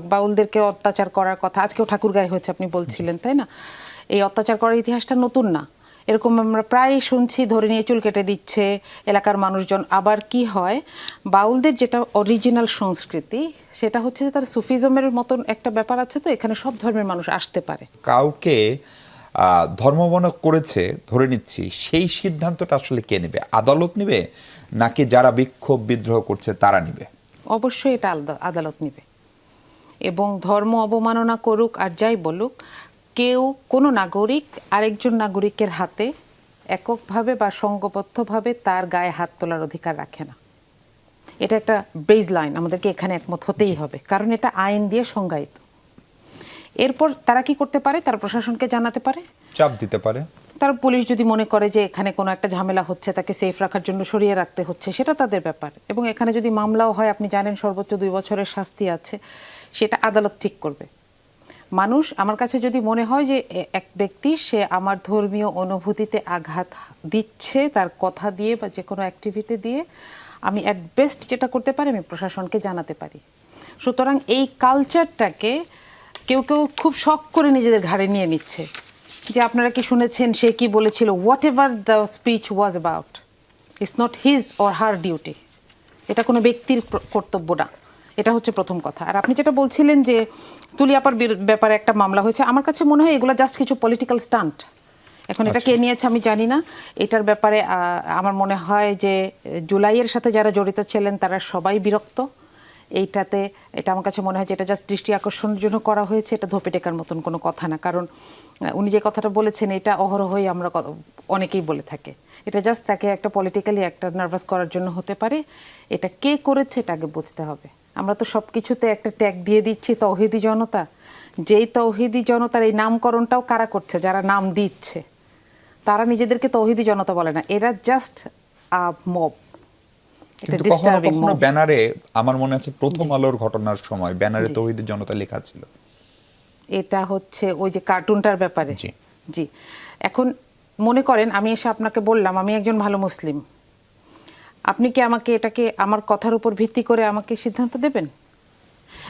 বাউলদেরকে অত্যাচার করার কথা। আজকেও ঠাকুর গায়ে হয়েছে আপনি বলছিলেন তাই না? এই অত্যাচার করার ইতিহাসটা নতুন না। এরকম আমরা প্রায় শুনছি ধরে নিয়ে চুল কেটে দিচ্ছে এলাকার মানুষজন। আবার কি হয় বাউলদের যেটা অরিজিনাল সংস্কৃতি সেটা হচ্ছে যে তার সুফিজমের মতন একটা ব্যাপার আছে তো এখানে সব ধর্মের মানুষ আসতে পারে। কাউকে আহ, করেছে ধরে নিচ্ছি সেই সিদ্ধান্তটা আসলে কে নেবে? আদালত নেবে? নাকি যারা বিক্ষোভ বিদ্রোহ করছে তারা নেবে? অবশ্যই এটা আলাদা আদালত নেবে। এবং ধর্ম অবমাননা করুক আর যাই বলুক, কেউ কোনো নাগরিক, আরেকজন নাগরিকের হাতে এককভাবে বা সঙ্গবদ্ধভাবে তার গায়ে হাত তোলার অধিকার রাখে না। এটা একটা বেজ লাইন আমাদেরকে এখানে একমত হতেই হবে, কারণ এটা আইন দিয়ে সংজ্ঞায়িত। এরপর তারা কি করতে পারে? তারা প্রশাসনকে জানাতে পারে? চাপ দিতে পারে। তার পুলিশ যদি মনে করে যে এখানে কোনো একটা ঝামেলা হচ্ছে, তাকে সেফ রাখার জন্য সরিয়ে রাখতে হচ্ছে, সেটা তাদের ব্যাপার। এবং এখানে যদি মামলাও হয়, আপনি জানেন সর্বোচ্চ দুই বছরের শাস্তি আছে, সেটা আদালত ঠিক করবে। মানুষ, আমার কাছে যদি মনে হয় যে এক ব্যক্তি, সে আমার ধর্মীয় অনুভূতিতে আঘাত দিচ্ছে, তার কথা দিয়ে বা যে কোনো অ্যাক্টিভিটি দিয়ে, আমি অ্যাট বেস্ট যেটা করতে পারি, আমি প্রশাসনকে জানাতে পারি। সুতরাং এই কালচারটাকে কেউ কেউ খুব শখ করে নিজেদের ঘাড়ে নিয়ে নিচ্ছে। যে আপনারা কি শুনেছেন সে কি বলেছিল whatever the speech was about it's not his or her duty এটা কোনো ব্যক্তির কর্তব্য না। এটা হচ্ছে প্রথম কথা। আর আপনি যেটা বলছিলেন যে তুলিয়াপার ব্যাপারে একটা মামলা হয়েছে আমার কাছে মনে হয় এগুলো জাস্ট কিছু পলিটিক্যাল স্টান্ট এখন এটা কে নিয়েছে আমি জানি না। এটার ব্যাপারে আমার মনে হয় যে জুলাইয়ের সাথে যারা জড়িত ছিলেন তারা সবাই বিরক্ত। এইটাতে, এটা আমার কাছে মনে হয় যে এটা জাস্ট দৃষ্টি আকর্ষণের জন্য করা হয়েছে, এটা ধোপে টেকার মতন কোনো কথা না। কারণ উনি যে কথাটা বলেছেন, এটা অহরহই আমরা অনেকেই বলে থাকে। এটা জাস্ট তাকে একটা পলিটিক্যালি একটা নার্ভাস করার জন্য হতে পারে। এটা কে করেছে, এটা আগে বুঝতে হবে। আমরা তো সব কিছুতে একটা ট্যাগ দিয়ে দিচ্ছি, তৌহিদি জনতা। যেই তৌহিদি জনতার এই নামকরণটাও কারা করছে, যারা নাম দিচ্ছে? তারা নিজেদেরকে তৌহিদি জনতা বলে না। এরা জাস্ট মব কিন্তু কখনো কখনো ব্যানারে আমার মনে আছে প্রথম আলোর ঘটনার সময় ব্যানারে তৌহিদের জনতা লেখা ছিল। এটা হচ্ছে ওই যে কার্টুনটার ব্যাপারে। জি। জি। এখন মনে করেন আমি এসে আপনাকে বললাম আমি একজন ভালো মুসলিম। আপনি কি আমাকে এটাকে আমার কথার উপর ভিত্তি করে আমাকে সিদ্ধান্ত দেবেন?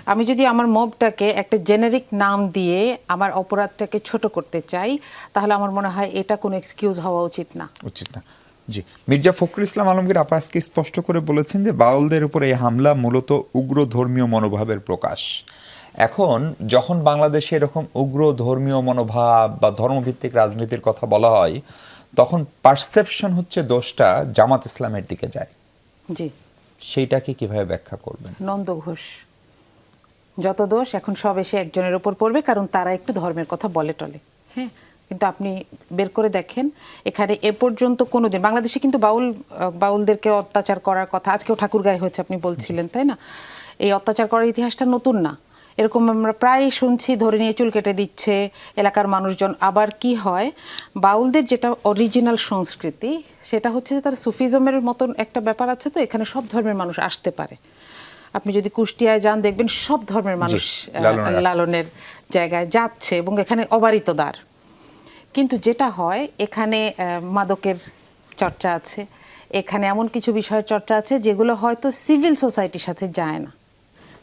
আমি যদি আমার মবটাকে একটা জেনারিক নাম দিয়ে আমার অপরাধটাকে ছোট করতে চাই তাহলে আমার মনে হয় এটা কোনো এক্সকিউজ হওয়া উচিত না। উচিত না। জি। মির্জা ফখরুল ইসলাম আলমগীর আপা আজকে স্পষ্ট করে বলেছেন যে বাউলদের উপর এই হামলা মূলত উগ্র ধর্মীয় মনোভাবের প্রকাশ। এখন যখন বাংলাদেশে এরকম উগ্র ধর্মীয় মনোভাব বা ধর্মভিত্তিক রাজনীতির কথা বলা হয় তখন পারসেপশন হচ্ছে দোষটা জামাত ইসলামের দিকে যায়। জি। সেইটাকে কীভাবে ব্যাখ্যা করবেন? নন্দ ঘোষ। যত দোষ এখন সব এসে একজনের ওপর পড়বে কারণ তারা একটু ধর্মের কথা বলে টলে। হ্যাঁ? কিন্তু আপনি বের করে দেখেন এখানে এ পর্যন্ত কোনো দিন বাংলাদেশে কিন্তু বাউল বাউলদেরকে অত্যাচার করার কথা আজকেও ঠাকুর গায়ে হয়েছে আপনি বলছিলেন তাই না? এই অত্যাচার করার ইতিহাসটা নতুন না। এরকম আমরা প্রায় শুনছি ধরে নিয়ে চুল কেটে দিচ্ছে এলাকার মানুষজন। আবার কি হয় বাউলদের যেটা অরিজিনাল সংস্কৃতি সেটা হচ্ছে যে তার সুফিজমের মতন একটা ব্যাপার আছে তো এখানে সব ধর্মের মানুষ আসতে পারে। আপনি যদি কুষ্টিয়ায় যান দেখবেন সব ধর্মের মানুষ লালনের। লালনের জায়গায় যাচ্ছে এবং এখানে অবারিত দ্বার। কিন্তু যেটা হয় এখানে মাদকের চর্চা আছে। এখানে এমন কিছু বিষয়ের চর্চা আছে যেগুলো হয়তো সিভিল সোসাইটির সাথে যায় না।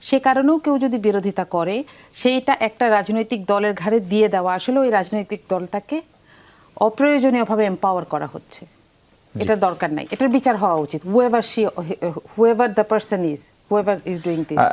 সে কারণেও কেউ যদি বিরোধিতা করে সেইটা একটা রাজনৈতিক দলের ঘাড়ে দিয়ে দেওয়া। আসলে ওই রাজনৈতিক দলটাকে অপ্রয়োজনীয়ভাবে এম্পাওয়ার করা হচ্ছে। এটার দরকার নাই। এটার বিচার হওয়া উচিত। Whoever she whoever the person is whoever is doing this